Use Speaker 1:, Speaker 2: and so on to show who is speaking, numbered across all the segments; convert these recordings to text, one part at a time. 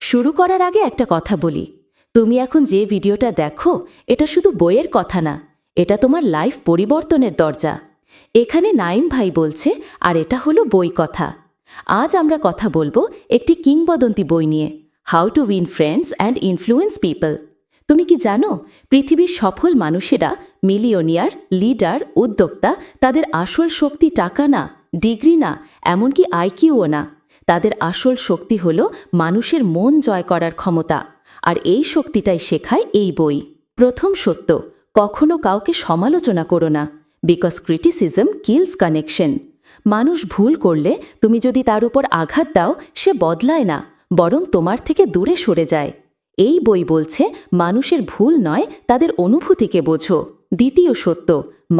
Speaker 1: শুরু করার আগে একটা কথা বলি। তুমি এখন যে ভিডিওটা দেখো, এটা শুধু বইয়ের কথা না, এটা তোমার লাইফ পরিবর্তনের দরজা। এখানে নাইম ভাই বলছে, আর এটা হলো বই কথা। আজ আমরা কথা বলব একটি কিংবদন্তি বই নিয়ে how to win friends and influence people তুমি কি জানো, পৃথিবীর সফল মানুষেরা মিলিয়নিয়ার, লিডার, উদ্যোক্তা, তাদের আসল শক্তি টাকা না, ডিগ্রি না, এমনকি আইকিউও না। তাদের আসল শক্তি হল মানুষের মন জয় করার ক্ষমতা, আর এই শক্তিটাই শেখায় এই বই। প্রথম সত্য, কখনো কাউকে সমালোচনা করো না বিকজ ক্রিটিসিজম কিলস কানেকশন মানুষ ভুল করলে তুমি যদি তার উপর আঘাত দাও, সে বদলায় না, বরং তোমার থেকে দূরে সরে যায়। এই বই বলছে, মানুষের ভুল নয়, তাদের অনুভূতিকে বোঝো। দ্বিতীয় সত্য,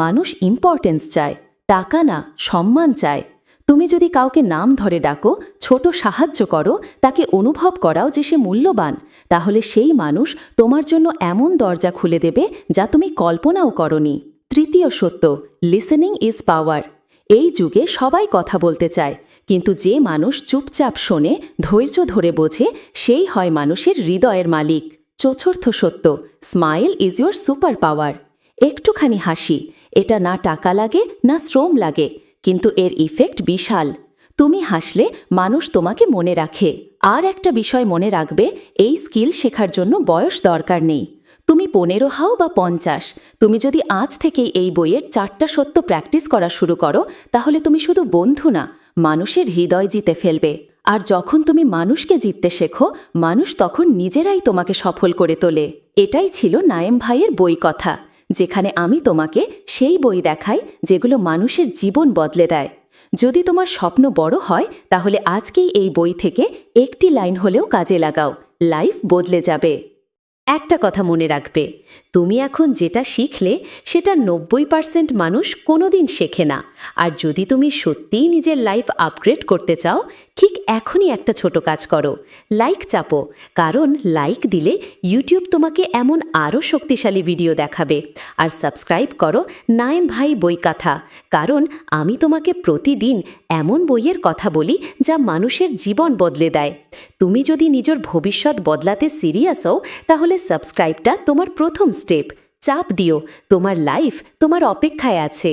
Speaker 1: মানুষ ইম্পর্টেন্স চায়, টাকা না, সম্মান চায়। তুমি যদি কাউকে নাম ধরে ডাকো, ছোট সাহায্য করো, তাকে অনুভব করাও যে সে মূল্যবান, তাহলে সেই মানুষ তোমার জন্য এমন দরজা খুলে দেবে যা তুমি কল্পনাও করনি। তৃতীয় সত্য লিসেনিং ইজ পাওয়ার এই যুগে সবাই কথা বলতে চায়, কিন্তু যে মানুষ চুপচাপ শোনে, ধৈর্য ধরে বোঝে, সেই হয় মানুষের হৃদয়ের মালিক। চতুর্থ সত্য smile is your super power একটুখানি হাসি, এটা না টাকা লাগে, না শ্রম লাগে কিন্তু এর ইফেক্ট বিশাল। তুমি হাসলে মানুষ তোমাকে মনে রাখে। আর একটা বিষয় মনে রাখবে, এই স্কিল শেখার জন্য বয়স দরকার নেই। তুমি পনেরো হাও বা পঞ্চাশ। তুমি যদি আজ থেকেই এই বইয়ের চারটা সত্য প্র্যাকটিস করা শুরু করো, তাহলে তুমি শুধু বন্ধু না, মানুষের হৃদয় জিতে ফেলবে। আর যখন তুমি মানুষকে জিততে শেখো, মানুষ তখন নিজেরাই তোমাকে সফল করে তোলে। এটাই ছিল নায়েম ভাইয়ের বই কথা। যেখানে আমি তোমাকে সেই বই দেখাই যেগুলো মানুষের জীবন বদলে দেয়। যদি তোমার স্বপ্ন বড় হয়, তাহলে আজকেই এই বই থেকে একটি লাইন হলেও কাজে লাগাও। লাইফ বদলে যাবে। একটা কথা মনে রাখবে, তুমি এখন যেটা শিখলে সেটা নব্বই পার্সেন্ট মানুষ কোনোদিন শেখে না। আর যদি তুমি সত্যিই নিজের লাইফ আপগ্রেড করতে চাও, ঠিক এখনই একটা ছোট কাজ করো, লাইক চাপো, কারণ লাইক দিলে ইউটিউব তোমাকে এমন আরও শক্তিশালী ভিডিও দেখাবে। আর সাবস্ক্রাইব করো নায়েম ভাই বই কথা, কারণ আমি তোমাকে প্রতিদিন এমন বইয়ের কথা বলি যা মানুষের জীবন বদলে দেয়। তুমি যদি নিজের ভবিষ্যৎ বদলাতে সিরিয়াস হও, তাহলে সাবস্ক্রাইবটা তোমার প্রথম স্টেপ চাপ দিও তোমার লাইফ তোমার অপেক্ষায় আছে।